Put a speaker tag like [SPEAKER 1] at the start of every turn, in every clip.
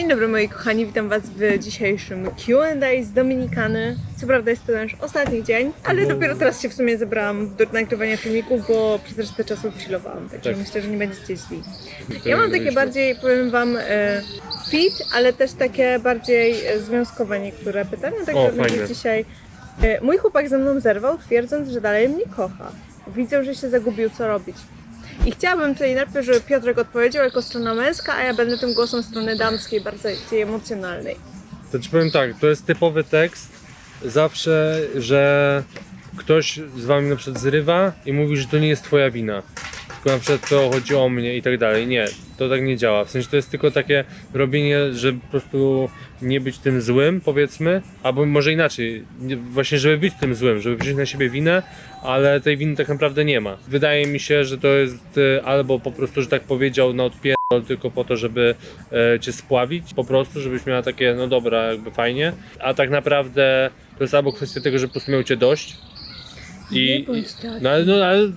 [SPEAKER 1] Dzień dobry moi kochani, witam was w dzisiejszym Q&A z Dominikany. Co prawda jest to nasz ostatni dzień, ale dopiero teraz się w sumie zebrałam do nagrywania filmików, bo przez resztę czasu chillowałam, także
[SPEAKER 2] Tak.
[SPEAKER 1] myślę, że nie będziecie źli. Ja mam takie bardziej, powiem wam, e, fit, ale też takie bardziej e, związkowe niektóre pytania, także będzie
[SPEAKER 2] fajne.
[SPEAKER 1] dzisiaj... E, mój chłopak ze mną zerwał, twierdząc, że dalej mnie kocha. Widzę, że się zagubił, co robić. I chciałabym tutaj najpierw, żeby Piotrek odpowiedział jako strona męska, a ja będę tym głosem strony damskiej, bardziej emocjonalnej.
[SPEAKER 2] To ci powiem tak, to jest typowy tekst zawsze, że ktoś z wami na przykład zrywa i mówi, że to nie jest twoja wina. Tylko na przykład to chodzi o mnie i tak dalej. Nie, to tak nie działa. W sensie to jest tylko takie robienie, że po prostu nie być tym złym, powiedzmy, albo może inaczej, nie- właśnie żeby być tym złym, żeby wziąć na siebie winę, ale tej winy tak naprawdę nie ma. Wydaje mi się, że to jest e, albo po prostu, że tak powiedział, na odpier tylko po to, żeby e, cię spławić, po prostu, żebyś miała takie, no dobra, jakby fajnie, a tak naprawdę to jest albo kwestia tego, że po prostu miał cię dość i,
[SPEAKER 1] Nie bądź taki.
[SPEAKER 2] no ale, no ale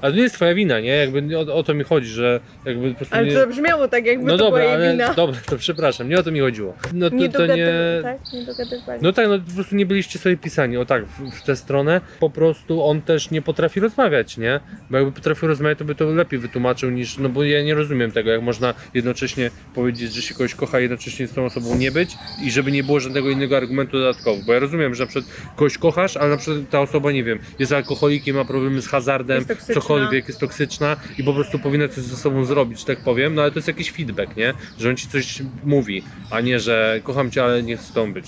[SPEAKER 2] ale to nie jest twoja wina, nie? Jakby o, o to mi chodzi, że jakby po prostu
[SPEAKER 1] Ale
[SPEAKER 2] nie...
[SPEAKER 1] to brzmiało tak, jakby
[SPEAKER 2] No
[SPEAKER 1] to
[SPEAKER 2] dobra,
[SPEAKER 1] była jej
[SPEAKER 2] ale
[SPEAKER 1] wina.
[SPEAKER 2] dobra, to przepraszam, nie o to mi chodziło. No to
[SPEAKER 1] nie
[SPEAKER 2] to
[SPEAKER 1] dogadywa-
[SPEAKER 2] nie...
[SPEAKER 1] tak? Nie dogadywanie.
[SPEAKER 2] No tak, no po prostu nie byliście sobie pisani, o tak, w, w tę stronę. Po prostu on też nie potrafi rozmawiać, nie? Bo jakby potrafił rozmawiać, to by to lepiej wytłumaczył niż, no bo ja nie rozumiem tego, jak można jednocześnie powiedzieć, że się kogoś kocha, jednocześnie z tą osobą nie być i żeby nie było żadnego innego argumentu dodatkowego. Bo ja rozumiem, że na przykład kogoś kochasz, ale na przykład ta osoba, nie wiem, jest alkoholikiem, ma problemy z hazardem,
[SPEAKER 1] Jest toksyczna.
[SPEAKER 2] Cokolwiek, jest toksyczna i po prostu powinna coś ze sobą zrobić, tak powiem, no ale to jest jakiś feedback, nie? Że on ci coś mówi, a nie, że kocham cię, ale nie chcę z być.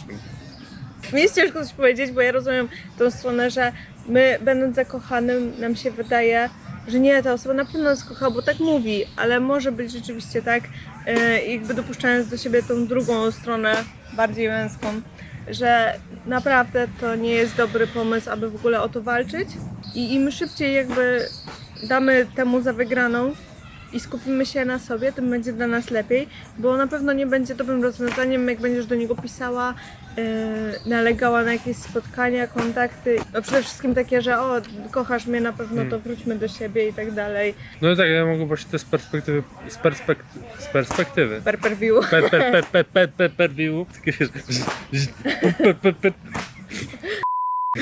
[SPEAKER 1] Mi jest ciężko coś powiedzieć, bo ja rozumiem tą stronę, że my będąc zakochanym nam się wydaje, że nie, ta osoba na pewno nas kocha, bo tak mówi, ale może być rzeczywiście tak, e, jakby dopuszczając do siebie tą drugą stronę, bardziej męską, że naprawdę to nie jest dobry pomysł, aby w ogóle o to walczyć. I im szybciej jakby damy temu za wygraną i skupimy się na sobie, tym będzie dla nas lepiej, bo na pewno nie będzie dobrym rozwiązaniem, jak będziesz do niego pisała, yy, nalegała na jakieś spotkania, kontakty. No przede wszystkim takie, że o, kochasz mnie na pewno, to wróćmy do siebie i tak dalej.
[SPEAKER 2] No tak, ja mogę właśnie to z perspektywy, z perspektywy, z perspektywy.
[SPEAKER 1] Per per view.
[SPEAKER 2] Per, per, per, per, per, per, per view. Takie wiesz, per, per, per.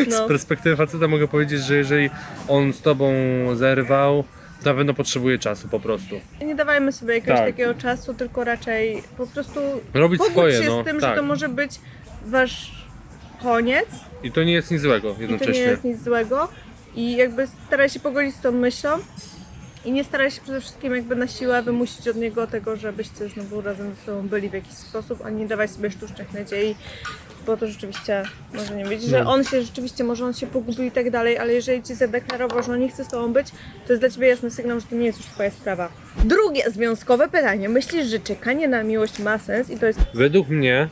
[SPEAKER 2] Z
[SPEAKER 1] No.
[SPEAKER 2] perspektywy faceta mogę powiedzieć, że jeżeli on z tobą zerwał, na pewno potrzebuje czasu po prostu.
[SPEAKER 1] Nie dawajmy sobie jakiegoś
[SPEAKER 2] Tak.
[SPEAKER 1] takiego czasu, tylko raczej po prostu
[SPEAKER 2] Robić
[SPEAKER 1] powódź
[SPEAKER 2] swoje,
[SPEAKER 1] się
[SPEAKER 2] no.
[SPEAKER 1] z tym,
[SPEAKER 2] tak.
[SPEAKER 1] że to może być wasz koniec
[SPEAKER 2] I to nie jest nic złego
[SPEAKER 1] i to nie
[SPEAKER 2] jednocześnie.
[SPEAKER 1] jest nic złego i jakby staraj się pogodzić z tą myślą i nie staraj się przede wszystkim jakby na siłę wymusić od niego tego, żebyście znowu razem ze sobą byli w jakiś sposób, a nie dawać sobie sztucznych nadziei, bo to rzeczywiście może nie być, że
[SPEAKER 2] No.
[SPEAKER 1] on się rzeczywiście, może on się pogubił i tak dalej, ale jeżeli ci zadeklarował, że on nie chce z tobą być, to jest dla ciebie jasny sygnał, że to nie jest już twoja sprawa. Drugie związkowe pytanie. Myślisz, że czekanie na miłość ma sens i to jest
[SPEAKER 2] Według mnie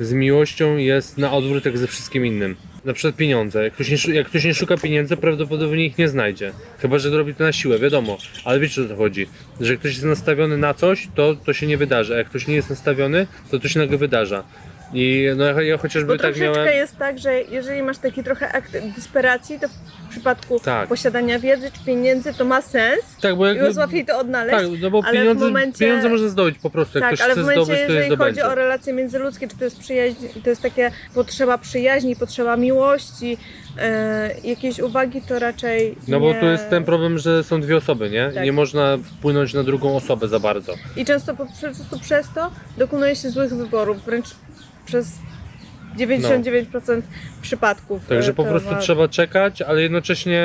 [SPEAKER 2] z miłością jest na odwrót jak ze wszystkim innym. Na przykład pieniądze. Jak ktoś, nie, jak ktoś nie szuka pieniędzy, prawdopodobnie ich nie znajdzie. Chyba, że robi to na siłę, wiadomo. Ale wiecie o co chodzi. Że jak ktoś jest nastawiony na coś, to to się nie wydarzy. A jak ktoś nie jest nastawiony, to to się nagle wydarza. I no ja, chociażby
[SPEAKER 1] Bo
[SPEAKER 2] tak
[SPEAKER 1] troszeczkę
[SPEAKER 2] miałem...
[SPEAKER 1] jest tak, że jeżeli masz taki trochę akt desperacji, to w przypadku
[SPEAKER 2] Tak.
[SPEAKER 1] posiadania wiedzy czy pieniędzy to ma sens
[SPEAKER 2] Tak, bo
[SPEAKER 1] i
[SPEAKER 2] jak...
[SPEAKER 1] jest łatwiej to odnaleźć.
[SPEAKER 2] Tak, no bo pieniądze,
[SPEAKER 1] momencie-
[SPEAKER 2] pieniądze można zdobyć po prostu. Jak
[SPEAKER 1] tak,
[SPEAKER 2] ktoś
[SPEAKER 1] ale w
[SPEAKER 2] chce
[SPEAKER 1] momencie,
[SPEAKER 2] zdobyć,
[SPEAKER 1] jeżeli chodzi
[SPEAKER 2] zdobędzie.
[SPEAKER 1] o relacje międzyludzkie, czy to jest przyjaźń, to jest takie potrzeba przyjaźni, potrzeba miłości, e, jakiejś uwagi, to raczej
[SPEAKER 2] No bo
[SPEAKER 1] nie...
[SPEAKER 2] tu jest ten problem, że są dwie osoby, nie?
[SPEAKER 1] Tak.
[SPEAKER 2] Nie można wpłynąć na drugą osobę za bardzo.
[SPEAKER 1] I często po prostu przez to dokonuje się złych wyborów, wręcz przez 99% przypadków.
[SPEAKER 2] Także
[SPEAKER 1] e,
[SPEAKER 2] po prostu
[SPEAKER 1] ma-
[SPEAKER 2] trzeba czekać, ale jednocześnie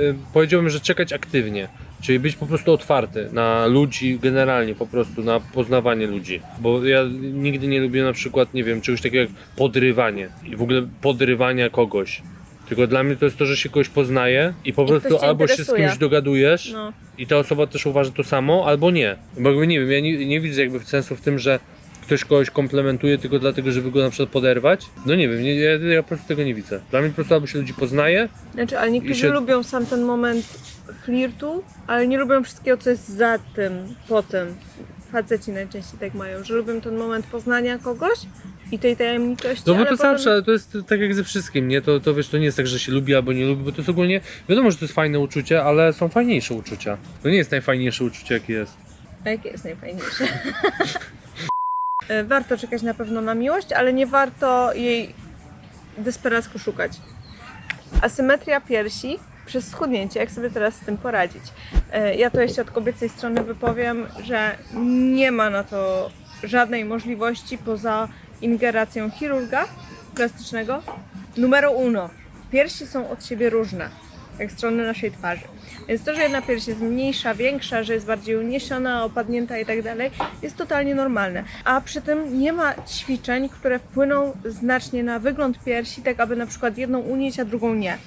[SPEAKER 2] y, powiedziałbym, że czekać aktywnie. Czyli być po prostu otwarty na ludzi generalnie, po prostu na poznawanie ludzi. Bo ja nigdy nie lubię na przykład, nie wiem, czegoś takiego jak podrywanie i w ogóle podrywania kogoś. Tylko dla mnie to jest to, że się kogoś poznaje i po
[SPEAKER 1] ktoś
[SPEAKER 2] prostu albo się z
[SPEAKER 1] interesuje.
[SPEAKER 2] kimś dogadujesz
[SPEAKER 1] No.
[SPEAKER 2] i ta osoba też uważa to samo, albo nie. Bo jakby nie wiem, ja nie, nie widzę jakby sensu w tym, że ktoś kogoś komplementuje tylko dlatego, żeby go na przykład poderwać. No nie wiem, nie, ja, ja po prostu tego nie widzę. Dla mnie po prostu albo się ludzi poznaje,
[SPEAKER 1] Znaczy, ale niektórzy
[SPEAKER 2] się-
[SPEAKER 1] lubią sam ten moment flirtu, ale nie lubią wszystkiego, co jest za tym, po tym. Faceci najczęściej tak mają, że lubią ten moment poznania kogoś i tej tajemniczości.
[SPEAKER 2] No bo to
[SPEAKER 1] potem...
[SPEAKER 2] zawsze, ale to jest tak jak ze wszystkim, nie? To, to wiesz, to nie jest tak, że się lubi albo nie lubi, bo to jest ogólnie, wiadomo, że to jest fajne uczucie, ale są fajniejsze uczucia. To nie jest najfajniejsze uczucie, jakie jest.
[SPEAKER 1] A jakie jest najfajniejsze? E, Warto czekać na pewno na miłość, ale nie warto jej desperacko szukać. Asymetria piersi przez schudnięcie, jak sobie teraz z tym poradzić? E, Ja to jeszcze od kobiecej strony wypowiem, że nie ma na to żadnej możliwości poza ingeracją chirurga plastycznego. Numero uno. Piersi są od siebie różne, jak strony naszej twarzy. Więc to, że jedna pierś jest mniejsza, większa, że jest bardziej uniesiona, opadnięta i tak dalej, jest totalnie normalne. A przy tym nie ma ćwiczeń, które wpłyną znacznie na wygląd piersi, tak aby na przykład jedną unieść, a drugą nie.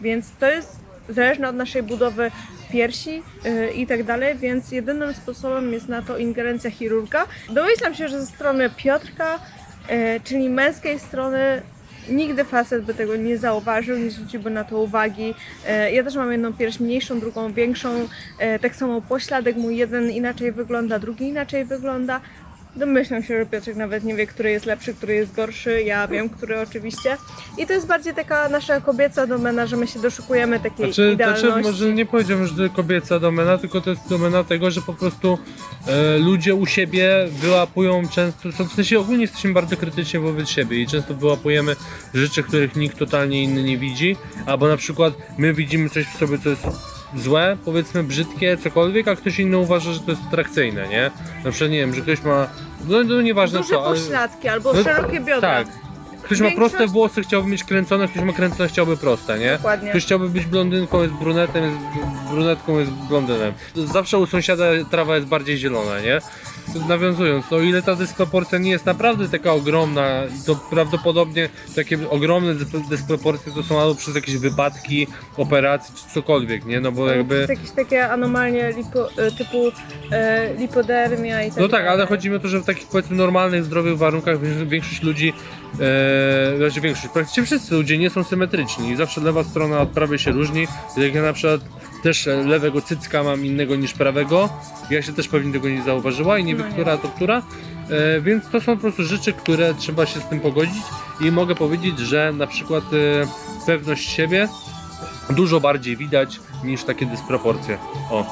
[SPEAKER 1] Więc to jest zależne od naszej budowy piersi yy, i tak dalej, więc jedynym sposobem jest na to ingerencja chirurga. Domyślam się, że ze strony Piotrka, yy, czyli męskiej strony, nigdy facet by tego nie zauważył, nie zwróciłby na to uwagi. Yy, ja też mam jedną pierś mniejszą, drugą większą, yy, tak samo pośladek mój jeden inaczej wygląda, drugi inaczej wygląda. Domyślam się, że Piotrek nawet nie wie, który jest lepszy, który jest gorszy. Ja wiem, który oczywiście. I to jest bardziej taka nasza kobieca domena, że my się doszukujemy takiej
[SPEAKER 2] Znaczy,
[SPEAKER 1] idealności.
[SPEAKER 2] znaczy, może nie powiedziałbym, że to jest kobieca domena, tylko to jest domena tego, że po prostu e, ludzie u siebie wyłapują często, w sensie ogólnie jesteśmy bardzo krytyczni wobec siebie i często wyłapujemy rzeczy, których nikt totalnie inny nie widzi, albo na przykład my widzimy coś w sobie, co jest złe, powiedzmy brzydkie, cokolwiek, a ktoś inny uważa, że to jest atrakcyjne, nie? Na przykład, nie wiem, że ktoś ma, no, no nieważne
[SPEAKER 1] Duże
[SPEAKER 2] co, ale...
[SPEAKER 1] pośladki albo
[SPEAKER 2] No,
[SPEAKER 1] szerokie biodra.
[SPEAKER 2] Tak. Ktoś ma
[SPEAKER 1] Większość-
[SPEAKER 2] proste włosy, chciałby mieć kręcone, ktoś ma kręcone, chciałby proste, nie?
[SPEAKER 1] Dokładnie.
[SPEAKER 2] Ktoś chciałby być blondynką, jest brunetem, jest brunetką, jest blondynem. Zawsze u sąsiada trawa jest bardziej zielona, nie? Nawiązując, no o ile ta dysproporcja nie jest naprawdę taka ogromna, to prawdopodobnie takie ogromne dys- dysproporcje to są albo przez jakieś wypadki, operacje czy cokolwiek, nie? No bo
[SPEAKER 1] To
[SPEAKER 2] jakby...
[SPEAKER 1] jest jakieś takie anomalie lipo, e, typu e, lipodermia i tak
[SPEAKER 2] No tak, ale chodzi mi o to, że w takich powiedzmy normalnych, zdrowych warunkach wię- większość ludzi, e, znaczy większość, praktycznie wszyscy ludzie nie są symetryczni i zawsze lewa strona od prawej się różni. Jak ja na przykład też lewego cycka mam innego niż prawego, ja się też pewnie tego nie zauważyła i nie
[SPEAKER 1] No nie.
[SPEAKER 2] która to która. E, więc to są po prostu rzeczy, które trzeba się z tym pogodzić i mogę powiedzieć, że na przykład e, pewność siebie dużo bardziej widać niż takie dysproporcje. O.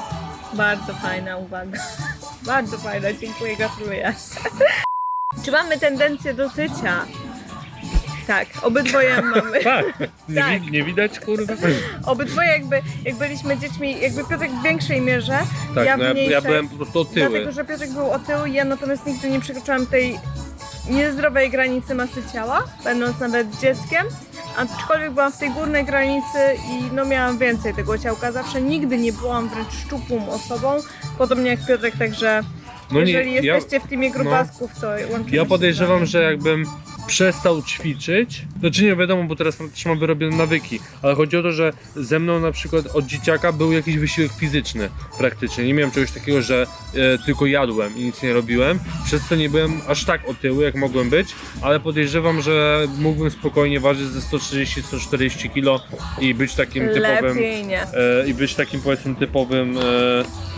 [SPEAKER 1] Bardzo fajna uwaga. Bardzo fajna, dziękuję, gratuluję. Czy mamy tendencję do tycia? Tak, obydwoje mamy.
[SPEAKER 2] Tak, nie,
[SPEAKER 1] Tak.
[SPEAKER 2] wi- nie widać kurwa.
[SPEAKER 1] Obydwoje jakby, jak byliśmy dziećmi, jakby Piotrek w większej mierze,
[SPEAKER 2] Tak,
[SPEAKER 1] ja w
[SPEAKER 2] no ja,
[SPEAKER 1] mniejszej.
[SPEAKER 2] ja byłem po prostu otyły.
[SPEAKER 1] Dlatego, że Piotrek był otyły, ja natomiast nigdy nie przekroczyłam tej niezdrowej granicy masy ciała, będąc nawet dzieckiem. Aczkolwiek byłam w tej górnej granicy i no miałam więcej tego ciałka. Zawsze nigdy nie byłam wręcz szczupłą osobą, podobnie jak Piotrek, także
[SPEAKER 2] No
[SPEAKER 1] jeżeli
[SPEAKER 2] ja,
[SPEAKER 1] jesteście w teamie grubasków, to łączymy
[SPEAKER 2] ja
[SPEAKER 1] się
[SPEAKER 2] podejrzewam,
[SPEAKER 1] wami.
[SPEAKER 2] że jakbym przestał ćwiczyć, znaczy nie wiadomo, bo teraz też mam wyrobione nawyki, ale chodzi o to, że ze mną na przykład od dzieciaka był jakiś wysiłek fizyczny praktycznie. Nie miałem czegoś takiego, że e, tylko jadłem i nic nie robiłem, przez co nie byłem aż tak otyły, jak mogłem być, ale podejrzewam, że mógłbym spokojnie ważyć ze 130-140 kg i być takim typowym
[SPEAKER 1] Lepiej nie.
[SPEAKER 2] e, i być takim powiedzmy typowym e,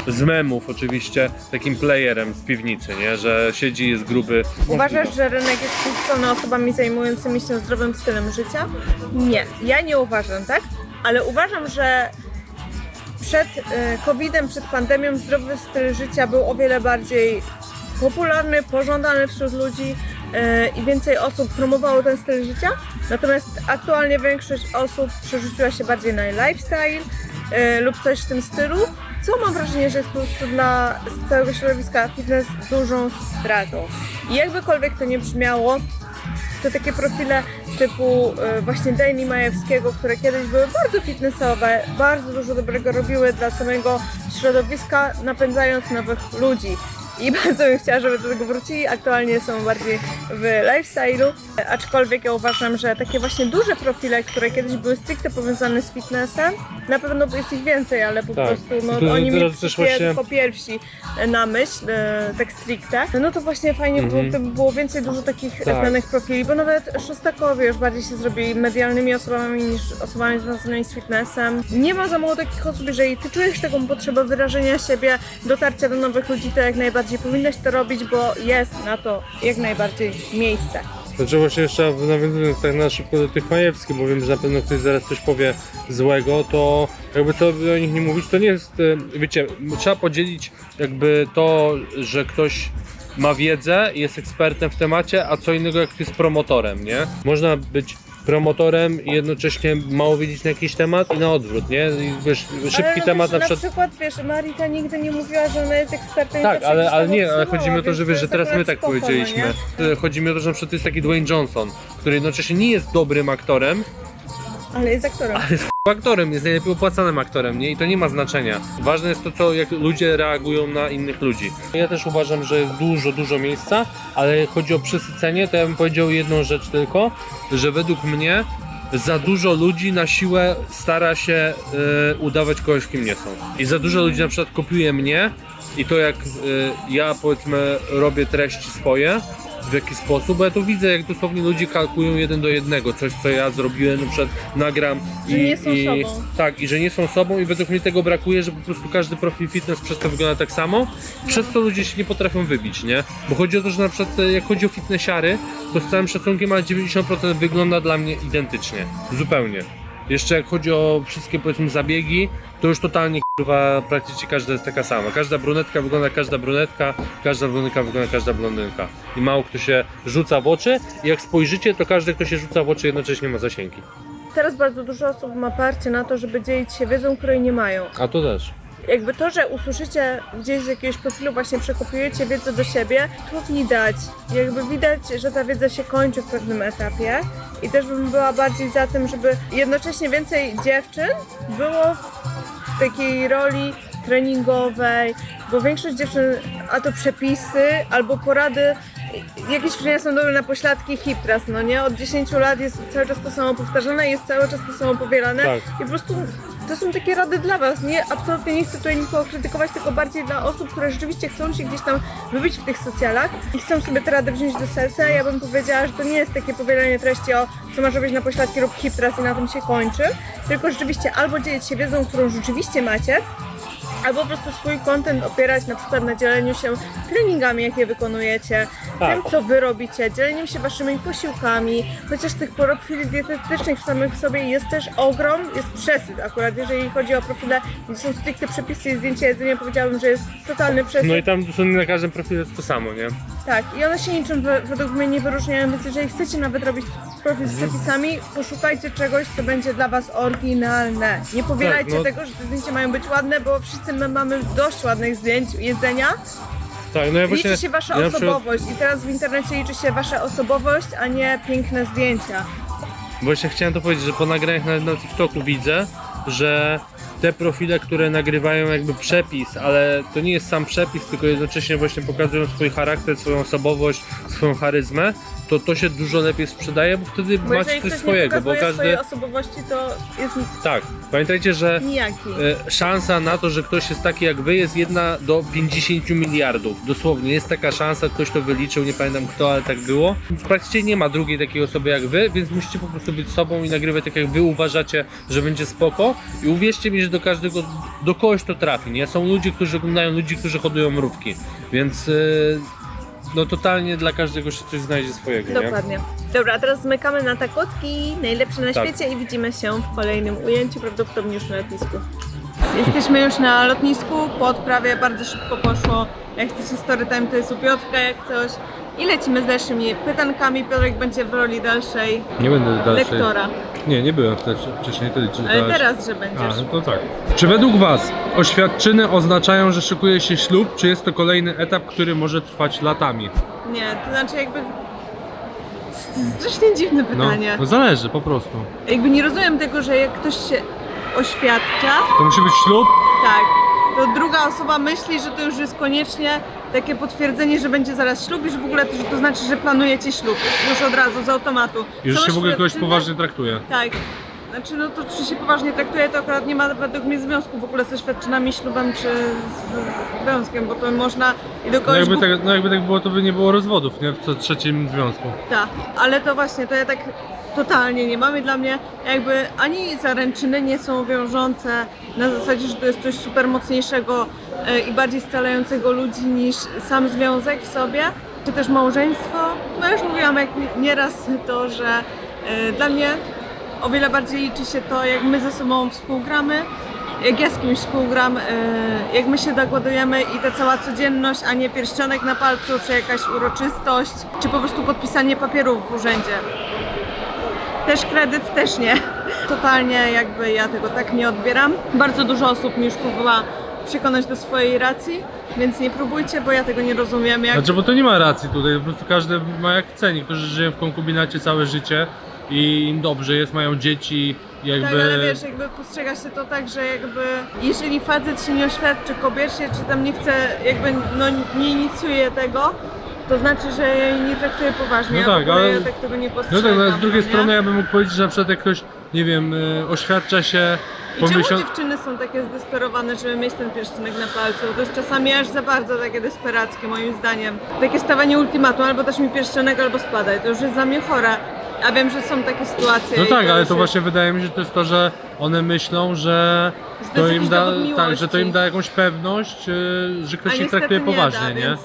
[SPEAKER 2] z memów oczywiście, takim playerem z piwnicy, nie? Że siedzi, jest gruby.
[SPEAKER 1] Uważasz, że rynek jest przesycony osobami zajmującymi się zdrowym stylem życia? Nie, ja nie uważam, tak? Ale uważam, że przed e, COVID-em, przed pandemią zdrowy styl życia był o wiele bardziej popularny, pożądany wśród ludzi e, i więcej osób promowało ten styl życia. Natomiast aktualnie większość osób przerzuciła się bardziej na lifestyle e, lub coś w tym stylu, co mam wrażenie, że jest po prostu dla całego środowiska fitness dużą stratą. I jakbykolwiek to nie brzmiało, to takie profile typu e, właśnie Dani Majewskiego, które kiedyś były bardzo fitnessowe, bardzo dużo dobrego robiły dla samego środowiska, napędzając nowych ludzi. I bardzo bym chciała, żeby do tego wrócili. Aktualnie są bardziej w lifestyle'u, aczkolwiek ja uważam, że takie właśnie duże profile, które kiedyś były stricte powiązane z fitnessem, na pewno jest ich więcej, ale po
[SPEAKER 2] Tak.
[SPEAKER 1] prostu no,
[SPEAKER 2] To
[SPEAKER 1] oni mi
[SPEAKER 2] właśnie-
[SPEAKER 1] jako pierwsi e, na myśl, e, tak stricte. No to właśnie fajnie było,
[SPEAKER 2] Mhm.
[SPEAKER 1] było więcej dużo takich
[SPEAKER 2] Tak.
[SPEAKER 1] znanych profili, bo nawet Szostakowie już bardziej się zrobili medialnymi osobami niż osobami związanymi z fitnessem. Nie ma za mało takich osób, jeżeli ty czujesz taką potrzebę wyrażenia siebie, dotarcia do nowych ludzi, to jak najbardziej powinnaś to robić, bo jest na to jak najbardziej miejsce.
[SPEAKER 2] Znaczy właśnie jeszcze nawiązując tak na szybko do tych Majewskich, bo wiem, że na pewno ktoś zaraz coś powie złego, to jakby co o nich nie mówić, to nie jest, e, wiecie, trzeba podzielić jakby to, że ktoś ma wiedzę, jest ekspertem w temacie, a co innego jak jest promotorem, nie? Można być promotorem i jednocześnie mało wiedzieć na jakiś temat i na odwrót, nie? I wiesz, szybki
[SPEAKER 1] ale no
[SPEAKER 2] temat
[SPEAKER 1] też,
[SPEAKER 2] na przykład...
[SPEAKER 1] przykład, wiesz, Marita nigdy nie mówiła, że ona jest ekspertem
[SPEAKER 2] Tak, ale, ale nie, ale chodzi mi o to, że wiesz, że teraz my tak
[SPEAKER 1] spoko, no
[SPEAKER 2] powiedzieliśmy. Chodzi mi o to, że na przykład jest taki Dwayne Johnson, który jednocześnie nie jest dobrym aktorem,
[SPEAKER 1] Ale jest aktorem.
[SPEAKER 2] ale jest aktorem, jest najlepiej opłacanym aktorem, nie? I to nie ma znaczenia. Ważne jest to, co jak ludzie reagują na innych ludzi. Ja też uważam, że jest dużo, dużo miejsca, ale chodzi o przesycenie, to ja bym powiedział jedną rzecz tylko, że według mnie za dużo ludzi na siłę stara się e, udawać kogoś, kim nie są. I za dużo ludzi na przykład kopiuje mnie i to jak e, ja powiedzmy robię treści swoje, w jaki sposób, bo ja tu widzę, jak dosłownie ludzie kalkują jeden do jednego, coś co ja zrobiłem, na przykład nagram
[SPEAKER 1] Że
[SPEAKER 2] i,
[SPEAKER 1] nie są
[SPEAKER 2] i
[SPEAKER 1] sobą.
[SPEAKER 2] tak, i że nie są sobą i według mnie tego brakuje, że po prostu każdy profil fitness przez to wygląda tak samo, przez co ludzie się nie potrafią wybić, nie? Bo chodzi o to, że na przykład e, jak chodzi o fitnessiary, to z całym szacunkiem, ale 90% wygląda dla mnie identycznie, zupełnie. Jeszcze jak chodzi o wszystkie powiedzmy zabiegi, to już totalnie kurwa praktycznie każda jest taka sama. Każda brunetka wygląda jak każda brunetka, każda blondynka wygląda jak każda blondynka. I mało kto się rzuca w oczy i jak spojrzycie, to każdy kto się rzuca w oczy jednocześnie ma zasięgi.
[SPEAKER 1] Teraz bardzo dużo osób ma parcie na to, żeby dzielić się wiedzą, której nie mają.
[SPEAKER 2] A to też.
[SPEAKER 1] Jakby to, że usłyszycie gdzieś z jakiegoś profilu, właśnie przekopiujecie wiedzę do siebie, to widać. Jakby widać, że ta wiedza się kończy w pewnym etapie. I też bym była bardziej za tym, żeby jednocześnie więcej dziewczyn było w takiej roli treningowej, bo większość dziewczyn, a to przepisy albo porady, jakieś ćwiczenia są dobre na pośladki hiptras, no nie? Od 10 lat jest cały czas to samo powtarzane, jest cały czas to samo powielane
[SPEAKER 2] Tak.
[SPEAKER 1] i po prostu to są takie rady dla Was, nie? Absolutnie nie chcę tutaj nikogo krytykować, tylko bardziej dla osób, które rzeczywiście chcą się gdzieś tam wybić w tych socjalach i chcą sobie te rady wziąć do serca. Ja bym powiedziała, że to nie jest takie powielanie treści o co masz robić na pośladki lub hiptras i na tym się kończy, tylko rzeczywiście albo dzielić się wiedzą, którą rzeczywiście macie, albo po prostu swój content opierać na przykład na dzieleniu się treningami, jakie wykonujecie. Tym, co wy robicie, dzieleniem się waszymi posiłkami, chociaż tych profili dietetycznych w samych sobie jest też ogrom, jest przesyt akurat, jeżeli chodzi o profile, gdzie są stricte przepisy i zdjęcia jedzenia, powiedziałabym, że jest totalny przesyt.
[SPEAKER 2] No i tam dosłownie na każdym profilu jest to samo, nie?
[SPEAKER 1] Tak, i one się niczym we- według mnie nie wyróżniają, więc jeżeli chcecie nawet robić profil z przepisami, poszukajcie czegoś, co będzie dla was oryginalne. Nie powielajcie
[SPEAKER 2] Tak, no-
[SPEAKER 1] tego, że te zdjęcia mają być ładne, bo wszyscy my mamy dość ładnych zdjęć jedzenia.
[SPEAKER 2] Tak, no ja właśnie...
[SPEAKER 1] Liczy się wasza
[SPEAKER 2] ja
[SPEAKER 1] osobowość i teraz w internecie liczy się wasza osobowość, a nie piękne zdjęcia.
[SPEAKER 2] Właśnie chciałem to powiedzieć, że po nagraniach na, na TikToku widzę, że te profile, które nagrywają jakby przepis, ale to nie jest sam przepis, tylko jednocześnie właśnie pokazują swój charakter, swoją osobowość, swoją charyzmę, to to się dużo lepiej sprzedaje, bo wtedy
[SPEAKER 1] Bo
[SPEAKER 2] macie coś swojego, bo każdy...
[SPEAKER 1] swojej osobowości, to jest
[SPEAKER 2] Tak, pamiętajcie, że
[SPEAKER 1] nijaki.
[SPEAKER 2] e, szansa na to, że ktoś jest taki jak wy jest jedna do 50 miliardów. Dosłownie jest taka szansa, ktoś to wyliczył, nie pamiętam kto, ale tak było. Praktycznie nie ma drugiej takiej osoby jak wy, więc musicie po prostu być sobą i nagrywać tak jak wy uważacie, że będzie spoko. I uwierzcie mi, że do każdego, do kogoś to trafi, nie? Są ludzie, którzy oglądają ludzi, którzy hodują mrówki, więc e, no totalnie dla każdego się coś znajdzie swojego, nie?
[SPEAKER 1] Dokładnie. Dobra, a teraz zmykamy na takotki, najlepsze na
[SPEAKER 2] Tak.
[SPEAKER 1] świecie i widzimy się w kolejnym ujęciu, prawdopodobnie już na lotnisku. Jesteśmy już na lotnisku, po odprawie bardzo szybko poszło. Jak chcecie story time, to jest u Piotrka jak coś. I lecimy z dalszymi pytankami. Piotrek będzie w roli dalszej
[SPEAKER 2] Nie będę
[SPEAKER 1] lektora.
[SPEAKER 2] Nie, nie byłem wcześniej wtedy.
[SPEAKER 1] Ale teraz, że będziesz.
[SPEAKER 2] to tak. Czy według Was oświadczyny oznaczają, że szykuje się ślub, czy jest to kolejny etap, który może trwać latami?
[SPEAKER 1] Nie, to znaczy jakby... Strasznie dziwne pytanie.
[SPEAKER 2] no zależy po prostu.
[SPEAKER 1] Jakby nie rozumiem tego, że jak ktoś się oświadcza,
[SPEAKER 2] To musi być ślub?
[SPEAKER 1] Tak. To druga osoba myśli, że to już jest koniecznie takie potwierdzenie, że będzie zaraz ślub i że w ogóle to, że to znaczy, że planujecie ślub. Już od razu, z automatu.
[SPEAKER 2] Już
[SPEAKER 1] Są
[SPEAKER 2] się w ogóle kogoś poważnie traktuje.
[SPEAKER 1] Tak. Znaczy, no to czy się poważnie traktuje, to akurat nie ma według mnie związku w ogóle ze świadczynami, ślubem czy z związkiem, bo to można i do
[SPEAKER 2] No
[SPEAKER 1] kogoś
[SPEAKER 2] jakby, tak, no jakby tak było, to by nie było rozwodów, nie? W co trzecim związku.
[SPEAKER 1] Tak, ale to właśnie, to ja tak totalnie nie mamy dla mnie jakby ani zaręczyny nie są wiążące na zasadzie, że to jest coś super mocniejszego e, i bardziej scalającego ludzi niż sam związek w sobie, czy też małżeństwo. No już mówiłam jak nieraz to, że e, dla mnie o wiele bardziej liczy się to, jak my ze sobą współgramy jak ja z kimś współgram, e, jak my się dogładujemy i ta cała codzienność, a nie pierścionek na palcu, czy jakaś uroczystość, czy po prostu podpisanie papierów w urzędzie. Też kredyt, też nie. Totalnie jakby ja tego tak nie odbieram. Bardzo dużo osób mi już próbowała przekonać do swojej racji, więc nie próbujcie, bo ja tego nie rozumiem. Jak...
[SPEAKER 2] Znaczy, bo to nie ma racji tutaj, po prostu każdy ma jak chce. Niektórzy żyją w konkubinacie całe życie i im dobrze jest, mają dzieci, jakby...
[SPEAKER 1] Tak, ale wiesz, jakby postrzega się to tak, że jakby jeżeli facet się nie oświadczy kobiecie, czy tam nie chce, jakby no nie inicjuje tego, to znaczy, że ja jej nie traktuję poważnie,
[SPEAKER 2] No
[SPEAKER 1] a
[SPEAKER 2] tak,
[SPEAKER 1] ogóle
[SPEAKER 2] ale-
[SPEAKER 1] ja tak tego nie
[SPEAKER 2] No
[SPEAKER 1] postrzegam.
[SPEAKER 2] tak, ale z drugiej
[SPEAKER 1] nie?
[SPEAKER 2] strony ja bym mógł powiedzieć, że na przykład jak ktoś, nie wiem, y, oświadcza się
[SPEAKER 1] I
[SPEAKER 2] po
[SPEAKER 1] czemu
[SPEAKER 2] miesiącu...
[SPEAKER 1] dziewczyny są takie zdesperowane, żeby mieć ten pierścionek na palcu? To jest czasami aż za bardzo takie desperackie moim zdaniem. Takie stawianie ultimatum, albo dasz mi pierścionek, albo spadaj. To już jest dla mnie chore. A wiem, że są takie sytuacje.
[SPEAKER 2] No
[SPEAKER 1] i
[SPEAKER 2] tak, ale
[SPEAKER 1] już
[SPEAKER 2] to
[SPEAKER 1] jest-
[SPEAKER 2] właśnie wydaje mi się, że to jest to, że one myślą, że
[SPEAKER 1] Że to
[SPEAKER 2] to
[SPEAKER 1] jest
[SPEAKER 2] im
[SPEAKER 1] jakiś
[SPEAKER 2] da,
[SPEAKER 1] dowód
[SPEAKER 2] tak, że to im da jakąś pewność, y, że ktoś
[SPEAKER 1] A
[SPEAKER 2] ich
[SPEAKER 1] niestety
[SPEAKER 2] traktuje poważnie,
[SPEAKER 1] da,
[SPEAKER 2] nie?
[SPEAKER 1] Więc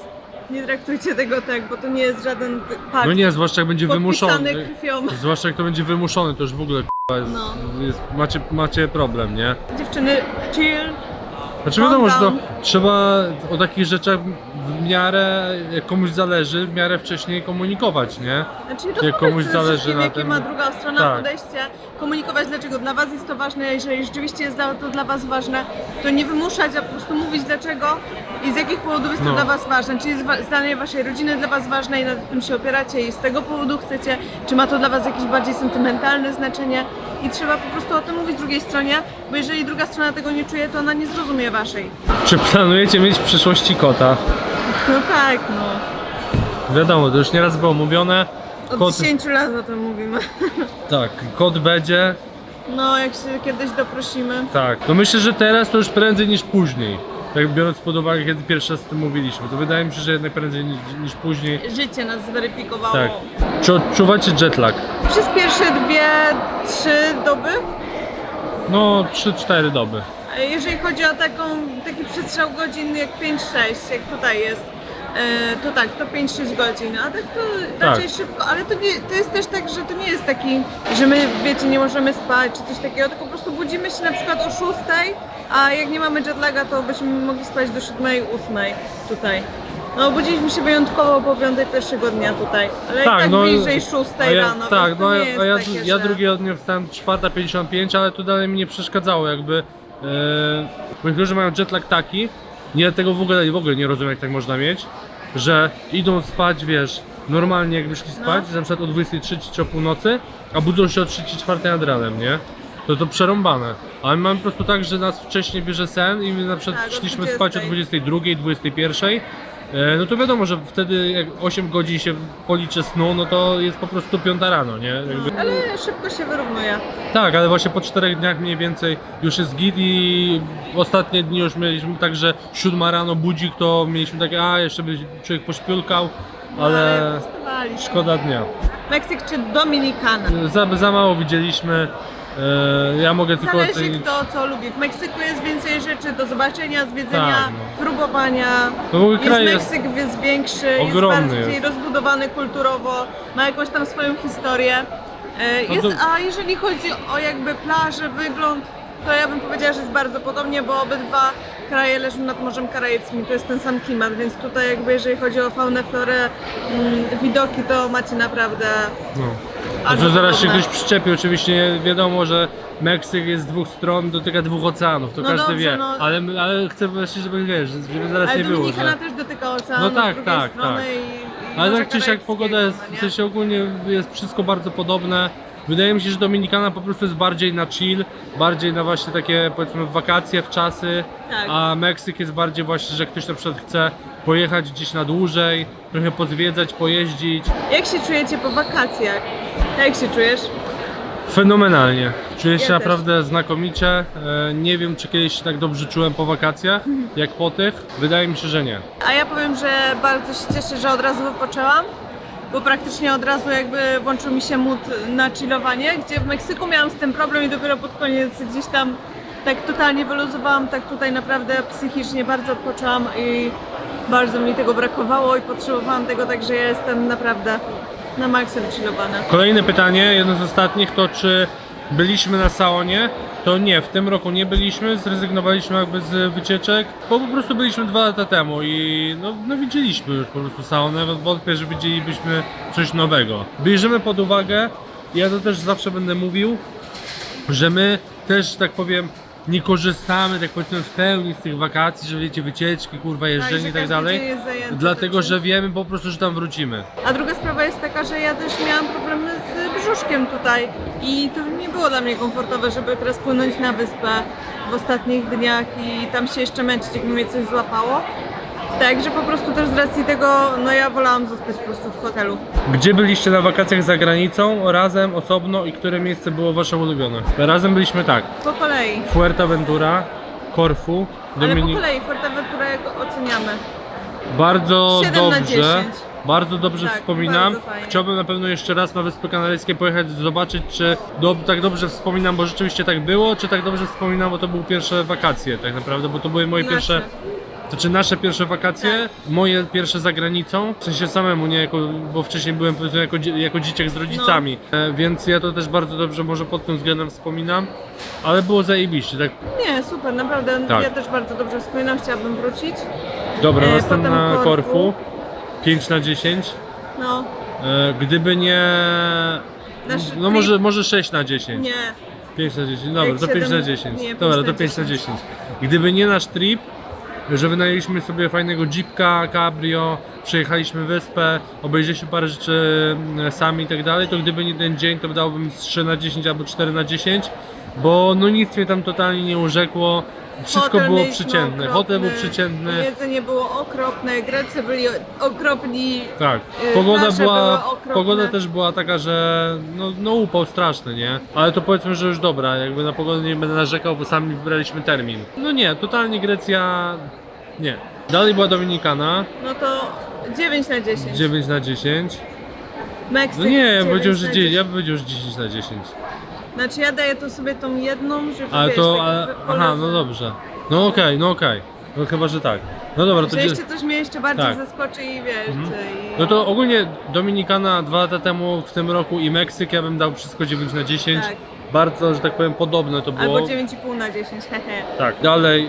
[SPEAKER 1] nie traktujcie tego tak, bo to nie jest żaden pakt.
[SPEAKER 2] No nie, zwłaszcza jak będzie wymuszony.
[SPEAKER 1] krwią.
[SPEAKER 2] Zwłaszcza jak to będzie wymuszone, to już w ogóle k***a, jest,
[SPEAKER 1] No.
[SPEAKER 2] jest, macie, macie problem, nie?
[SPEAKER 1] Dziewczyny, chill.
[SPEAKER 2] Znaczy wiadomo, że to trzeba o takich rzeczach w miarę, jak komuś zależy, w miarę wcześniej komunikować, nie?
[SPEAKER 1] Znaczy,
[SPEAKER 2] Jak komuś zależy na
[SPEAKER 1] jakie
[SPEAKER 2] tym-
[SPEAKER 1] ma druga strona
[SPEAKER 2] Tak.
[SPEAKER 1] podejście, komunikować dlaczego dla Was jest to ważne, jeżeli rzeczywiście jest dla- to dla Was ważne, to nie wymuszać, a po prostu mówić dlaczego i z jakich powodów jest to
[SPEAKER 2] No.
[SPEAKER 1] dla Was ważne. Czy jest wa- zdanie Waszej rodziny dla Was ważne i na tym się opieracie i z tego powodu chcecie, czy ma to dla Was jakieś bardziej sentymentalne znaczenie i trzeba po prostu o tym mówić drugiej stronie, bo jeżeli druga strona tego nie czuje, to ona nie zrozumie Waszej.
[SPEAKER 2] Czy planujecie mieć w przyszłości kota?
[SPEAKER 1] No tak, no.
[SPEAKER 2] Wiadomo, to już nieraz było mówione.
[SPEAKER 1] Od
[SPEAKER 2] Kot,
[SPEAKER 1] 10 lat o tym mówimy.
[SPEAKER 2] tak, kot będzie,
[SPEAKER 1] No, jak się kiedyś doprosimy.
[SPEAKER 2] tak. No myślę, że teraz to już prędzej niż później. Tak biorąc pod uwagę, kiedy pierwszy raz o tym mówiliśmy, to wydaje mi się, że jednak prędzej niż, niż później.
[SPEAKER 1] Życie nas zweryfikowało.
[SPEAKER 2] Tak. Czy odczuwacie jetlag?
[SPEAKER 1] Przez pierwsze dwie, trzy doby,
[SPEAKER 2] No, 3-4 doby.
[SPEAKER 1] E, jeżeli chodzi o taką, taki przestrzał godzin jak 5-6, jak tutaj jest, e, to tak, to 5-6 godzin, a tak to raczej szybko, ale to, nie, to jest też tak, że to nie jest taki, że my, wiecie, nie możemy spać czy coś takiego, tylko po prostu budzimy się na przykład o 6, a jak nie mamy jetlaga, to byśmy mogli spać do 7-8 tutaj. No, budziliśmy się wyjątkowo po 5 pierwszego dnia tutaj, ale i tak bliżej 6
[SPEAKER 2] a ja,
[SPEAKER 1] rano,
[SPEAKER 2] Tak,
[SPEAKER 1] więc
[SPEAKER 2] no
[SPEAKER 1] to
[SPEAKER 2] ja,
[SPEAKER 1] nie jest
[SPEAKER 2] a ja,
[SPEAKER 1] takie,
[SPEAKER 2] ja
[SPEAKER 1] że...
[SPEAKER 2] drugiego dnia wstałem 4.55, ale to dalej mi nie przeszkadzało, jakby. Bo niektórzy mają jetlag taki, nie tego w ogóle, w ogóle nie rozumiem jak tak można mieć, że idą spać, wiesz, normalnie jakby szli spać,
[SPEAKER 1] No.
[SPEAKER 2] że na przykład o 23 czy o północy, a budzą się o 3-4 nad ranem, nie? To to przerąbane. Ale mamy po prostu tak, że nas wcześniej bierze sen i my na przykład
[SPEAKER 1] Tak,
[SPEAKER 2] szliśmy spać o
[SPEAKER 1] 20.
[SPEAKER 2] 22, 21. E, No to wiadomo, że wtedy jak 8 godzin się policzy snu, no to jest po prostu 5 rano, nie? Jakby...
[SPEAKER 1] No, ale szybko się wyrównuje.
[SPEAKER 2] Tak, ale właśnie po 4 dniach mniej więcej już jest git i ostatnie dni już mieliśmy tak, że 7 rano budzik, to mieliśmy takie, a jeszcze by człowiek pośpiulkał,
[SPEAKER 1] No,
[SPEAKER 2] ale
[SPEAKER 1] postawaliśmy.
[SPEAKER 2] szkoda dnia.
[SPEAKER 1] Meksyk czy Dominikana?
[SPEAKER 2] Za, za mało widzieliśmy, e, ja mogę tylko
[SPEAKER 1] Zależy
[SPEAKER 2] ocenić...
[SPEAKER 1] kto co lubi. W Meksyku jest więcej rzeczy do zobaczenia, zwiedzenia,
[SPEAKER 2] Tak, no.
[SPEAKER 1] próbowania.
[SPEAKER 2] No w ogóle kraj jest...
[SPEAKER 1] Meksyk jest większy,
[SPEAKER 2] ogromny
[SPEAKER 1] jest bardziej
[SPEAKER 2] jest.
[SPEAKER 1] rozbudowany kulturowo, ma jakąś tam swoją historię. E,
[SPEAKER 2] No
[SPEAKER 1] Jest,
[SPEAKER 2] to-
[SPEAKER 1] A jeżeli chodzi o jakby plażę, wygląd, to ja bym powiedziała, że jest bardzo podobnie, bo obydwa kraje leżą nad Morzem Karaibskim, to jest ten sam klimat, więc tutaj jakby jeżeli chodzi o faunę, florę, mm, widoki, to macie naprawdę
[SPEAKER 2] No.
[SPEAKER 1] Bardzo
[SPEAKER 2] Że zaraz się
[SPEAKER 1] podobne.
[SPEAKER 2] ktoś przyczepi, oczywiście wiadomo, że Meksyk jest z dwóch stron, dotyka dwóch oceanów, to
[SPEAKER 1] No
[SPEAKER 2] każdy
[SPEAKER 1] dobrze,
[SPEAKER 2] wie,
[SPEAKER 1] no.
[SPEAKER 2] ale, ale chcę właśnie, żeby wiesz, żeby zaraz
[SPEAKER 1] Ale
[SPEAKER 2] nie było,
[SPEAKER 1] Dominikana
[SPEAKER 2] że...
[SPEAKER 1] też dotyka oceanu
[SPEAKER 2] No tak,
[SPEAKER 1] z drugiej
[SPEAKER 2] tak,
[SPEAKER 1] strony
[SPEAKER 2] tak.
[SPEAKER 1] i, i
[SPEAKER 2] Ale
[SPEAKER 1] Morza
[SPEAKER 2] tak czy siak pogoda jest, w
[SPEAKER 1] no nie?
[SPEAKER 2] sensie ogólnie jest wszystko bardzo podobne. Wydaje mi się, że Dominikana po prostu jest bardziej na chill, bardziej na właśnie takie powiedzmy wakacje w czasy,
[SPEAKER 1] Tak.
[SPEAKER 2] a Meksyk jest bardziej właśnie, że ktoś na przykład chce pojechać gdzieś na dłużej, trochę pozwiedzać, pojeździć.
[SPEAKER 1] Jak się czujecie po wakacjach? Jak się czujesz?
[SPEAKER 2] Fenomenalnie. Czuję się
[SPEAKER 1] Ja też.
[SPEAKER 2] naprawdę znakomicie. E, Nie wiem, czy kiedyś się tak dobrze czułem po wakacjach, jak po tych. Wydaje mi się, że nie.
[SPEAKER 1] A ja powiem, że bardzo się cieszę, że od razu wypoczęłam, bo praktycznie od razu jakby włączył mi się mód na chillowanie, gdzie w Meksyku miałam z tym problem i dopiero pod koniec gdzieś tam tak totalnie wyluzowałam, tak tutaj naprawdę psychicznie bardzo odpoczęłam i bardzo mi tego brakowało i potrzebowałam tego, także ja jestem naprawdę na maksa wychillowana.
[SPEAKER 2] Kolejne pytanie, jedno z ostatnich, to czy byliśmy na Saonie, to nie, w tym roku nie byliśmy, zrezygnowaliśmy jakby z wycieczek, bo po prostu byliśmy dwa lata temu i no, no widzieliśmy już po prostu Saonę, wątpię, że widzielibyśmy coś nowego. Bierzemy pod uwagę, ja to też zawsze będę mówił, że my też, tak powiem, nie korzystamy, tak powiedzmy, w pełni z tych wakacji, że wiecie, wycieczki, kurwa, jeżdżenie
[SPEAKER 1] że
[SPEAKER 2] i tak
[SPEAKER 1] każdy
[SPEAKER 2] dalej.
[SPEAKER 1] dzień jest zajęty,
[SPEAKER 2] Dlatego,
[SPEAKER 1] także-
[SPEAKER 2] że wiemy po prostu, że tam wrócimy.
[SPEAKER 1] A druga sprawa jest taka, że ja też miałam problemy z brzuszkiem tutaj i to nie było dla mnie komfortowe, żeby teraz płynąć na wyspę w ostatnich dniach i tam się jeszcze męczyć, jakby mnie coś złapało. Także po prostu też z racji tego, no ja wolałam zostać po prostu w hotelu.
[SPEAKER 2] Gdzie byliście na wakacjach za granicą, razem, osobno i które miejsce było wasze ulubione? Razem byliśmy tak,
[SPEAKER 1] Po kolei.
[SPEAKER 2] Fuerteventura, Korfu,
[SPEAKER 1] Ale po
[SPEAKER 2] Dominik...
[SPEAKER 1] kolei Fuerteventurę oceniamy.
[SPEAKER 2] Bardzo
[SPEAKER 1] 7 na
[SPEAKER 2] dobrze,
[SPEAKER 1] 10.
[SPEAKER 2] bardzo dobrze
[SPEAKER 1] Tak,
[SPEAKER 2] wspominam.
[SPEAKER 1] bardzo fajnie.
[SPEAKER 2] Chciałbym na pewno jeszcze raz na Wyspy Kanaryjskie pojechać, zobaczyć czy do, tak dobrze wspominam, bo rzeczywiście tak było, czy tak dobrze wspominam, bo to były pierwsze wakacje tak naprawdę, bo to były moje
[SPEAKER 1] Nasze.
[SPEAKER 2] pierwsze To czy nasze pierwsze wakacje,
[SPEAKER 1] Tak.
[SPEAKER 2] moje pierwsze za granicą, w sensie samemu, nie jako, bo wcześniej byłem powiedzmy jako, dzie- jako dzieciak z rodzicami,
[SPEAKER 1] No.
[SPEAKER 2] e, więc ja to też bardzo dobrze może pod tym względem wspominam, ale było zajebiście, tak.
[SPEAKER 1] Nie, super, naprawdę.
[SPEAKER 2] Tak.
[SPEAKER 1] Ja też bardzo dobrze wspominam, chciałabym wrócić.
[SPEAKER 2] Dobra,
[SPEAKER 1] E,
[SPEAKER 2] następna
[SPEAKER 1] potem
[SPEAKER 2] Korfu,
[SPEAKER 1] Korfu.
[SPEAKER 2] 5 na 10,
[SPEAKER 1] No,
[SPEAKER 2] e, gdyby nie...
[SPEAKER 1] Nasz
[SPEAKER 2] No może, może 6 na 10.
[SPEAKER 1] nie.
[SPEAKER 2] 5 na 10, dobra,
[SPEAKER 1] Jak
[SPEAKER 2] to 5 na
[SPEAKER 1] siedem-
[SPEAKER 2] 10.
[SPEAKER 1] nie, pięć
[SPEAKER 2] Dobra,
[SPEAKER 1] na
[SPEAKER 2] to 5 na
[SPEAKER 1] 10.
[SPEAKER 2] 10. Gdyby nie nasz trip, że wynajęliśmy sobie fajnego jeepka, cabrio, przejechaliśmy wyspę, obejrzeliśmy parę rzeczy mm, sami i tak dalej, to gdyby nie ten dzień, to dałbym z 3 na 10 albo 4 na 10, bo no nic mnie tam totalnie nie urzekło. Wszystko
[SPEAKER 1] Hotel
[SPEAKER 2] było
[SPEAKER 1] mieliśmy
[SPEAKER 2] przeciętne. Hotel był
[SPEAKER 1] okropny,
[SPEAKER 2] przeciętny.
[SPEAKER 1] Jedzenie było okropne, Grecy byli okropni.
[SPEAKER 2] Tak.
[SPEAKER 1] Y,
[SPEAKER 2] Pogoda była,
[SPEAKER 1] były okropne.
[SPEAKER 2] pogoda też była taka, że no, no upał straszny, nie? Ale to powiedzmy, że już dobra, jakby na pogodę nie będę narzekał, bo sami wybraliśmy termin. No nie, totalnie Grecja, nie. Dalej była Dominikana,
[SPEAKER 1] No to 9 na 10.
[SPEAKER 2] 9 na 10.
[SPEAKER 1] Meksyk
[SPEAKER 2] No nie, ja bym
[SPEAKER 1] 9
[SPEAKER 2] powiedział,
[SPEAKER 1] na
[SPEAKER 2] że 10,
[SPEAKER 1] 10.
[SPEAKER 2] ja bym powiedział, że 10 na 10.
[SPEAKER 1] Znaczy ja daję to sobie tą jedną, żeby
[SPEAKER 2] Ale
[SPEAKER 1] wiesz,
[SPEAKER 2] to,
[SPEAKER 1] taki
[SPEAKER 2] ale,
[SPEAKER 1] wypolowy.
[SPEAKER 2] aha, no dobrze. No okej, no okej. No chyba, że tak. No dobra, to...
[SPEAKER 1] Że jeszcze coś mnie jeszcze bardziej
[SPEAKER 2] Tak.
[SPEAKER 1] zaskoczy i wiesz,
[SPEAKER 2] Mhm.
[SPEAKER 1] i...
[SPEAKER 2] No to ogólnie Dominikana dwa lata temu, w tym roku i Meksyk, ja bym dał wszystko 9 na 10.
[SPEAKER 1] Tak.
[SPEAKER 2] Bardzo, że tak powiem, podobne to było.
[SPEAKER 1] Albo 9,5 na 10, hehe.
[SPEAKER 2] Tak, dalej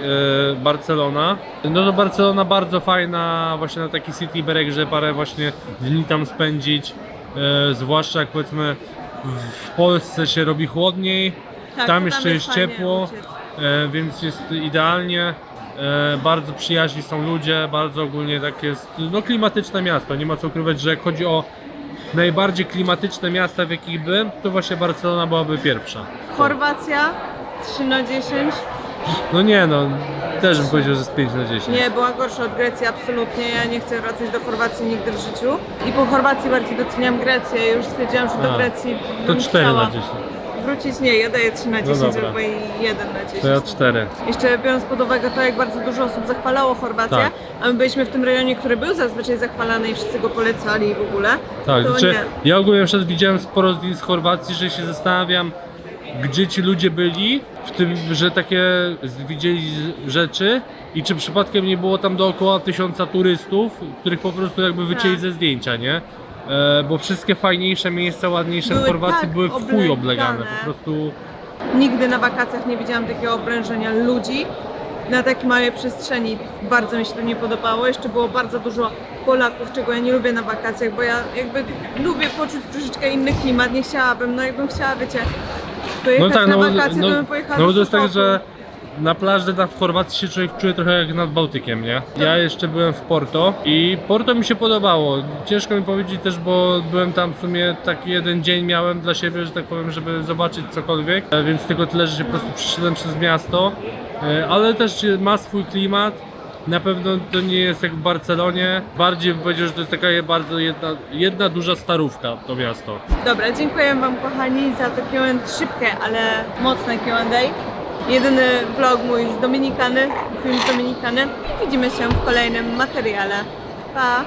[SPEAKER 2] e, Barcelona. No to Barcelona bardzo fajna, właśnie na taki city break, że parę właśnie dni tam spędzić. E, zwłaszcza jak powiedzmy w Polsce się robi chłodniej,
[SPEAKER 1] Tak,
[SPEAKER 2] tam
[SPEAKER 1] to
[SPEAKER 2] jeszcze jest
[SPEAKER 1] fajnie
[SPEAKER 2] ciepło,
[SPEAKER 1] uciec.
[SPEAKER 2] e, więc jest idealnie. E, bardzo przyjaźni są ludzie, bardzo ogólnie tak jest, no klimatyczne miasto, nie ma co ukrywać, że jak chodzi o najbardziej klimatyczne miasta w jakich byłem, to właśnie Barcelona byłaby pierwsza.
[SPEAKER 1] Chorwacja 3 na 10.
[SPEAKER 2] No nie no, też bym powiedział, że jest 5 na 10.
[SPEAKER 1] Nie, była gorsza od Grecji, absolutnie. Ja nie chcę wracać do Chorwacji nigdy w życiu. I po Chorwacji bardziej doceniam Grecję. Już stwierdziłam, że do
[SPEAKER 2] A,
[SPEAKER 1] Grecji
[SPEAKER 2] To
[SPEAKER 1] bym
[SPEAKER 2] 4
[SPEAKER 1] chciała
[SPEAKER 2] na 10.
[SPEAKER 1] Wrócić nie, ja daję 3 na 10
[SPEAKER 2] No dobra.
[SPEAKER 1] albo i 1 na 10.
[SPEAKER 2] To ja 4.
[SPEAKER 1] Jeszcze biorąc pod uwagę to, jak bardzo dużo osób zachwalało Chorwację,
[SPEAKER 2] Tak.
[SPEAKER 1] a my byliśmy w tym rejonie, który był zazwyczaj zachwalany i wszyscy go polecali w ogóle,
[SPEAKER 2] Tak,
[SPEAKER 1] to
[SPEAKER 2] znaczy,
[SPEAKER 1] nie.
[SPEAKER 2] ja ogólnie na przykład widziałem sporo zdjęć z Chorwacji, że się zastanawiam, gdzie ci ludzie byli, w tym, że takie widzieli rzeczy i czy przypadkiem nie było tam dookoła tysiąca turystów, których po prostu jakby wycięli
[SPEAKER 1] Tak.
[SPEAKER 2] ze zdjęcia, nie? E, bo wszystkie fajniejsze miejsca, ładniejsze
[SPEAKER 1] Były
[SPEAKER 2] w Chorwacji
[SPEAKER 1] tak
[SPEAKER 2] były w chuj
[SPEAKER 1] oblegane.
[SPEAKER 2] oblegane, po prostu...
[SPEAKER 1] Nigdy na wakacjach nie widziałam takiego obrężenia ludzi na takiej małej przestrzeni. Bardzo mi się to nie podobało. Jeszcze było bardzo dużo Polaków, czego ja nie lubię na wakacjach, bo ja jakby lubię poczuć troszeczkę inny klimat. Nie chciałabym, no jakbym chciała, wiecie, pojechać na
[SPEAKER 2] bo-
[SPEAKER 1] wakacje,
[SPEAKER 2] no,
[SPEAKER 1] to bym pojechała
[SPEAKER 2] no bo
[SPEAKER 1] do
[SPEAKER 2] to jest tak,
[SPEAKER 1] Sopotu.
[SPEAKER 2] że na plaży na, w Chorwacji się człowiek czuje trochę jak nad Bałtykiem, nie? Ja jeszcze byłem w Porto i Porto mi się podobało. Ciężko mi powiedzieć też, bo byłem tam w sumie taki jeden dzień miałem dla siebie, że tak powiem, żeby zobaczyć cokolwiek, e, więc tylko tyle, że się po prostu przeszedłem przez miasto, E, ale też ma swój klimat. Na pewno to nie jest jak w Barcelonie. Bardziej bym powiedział, że to jest taka bardzo jedna, jedna duża starówka to miasto.
[SPEAKER 1] Dobra, dziękuję Wam kochani za to Q&A, szybkie, ale mocne Q&A. Jedyny vlog mój z Dominikany, film z Dominikany. I widzimy się w kolejnym materiale. Pa!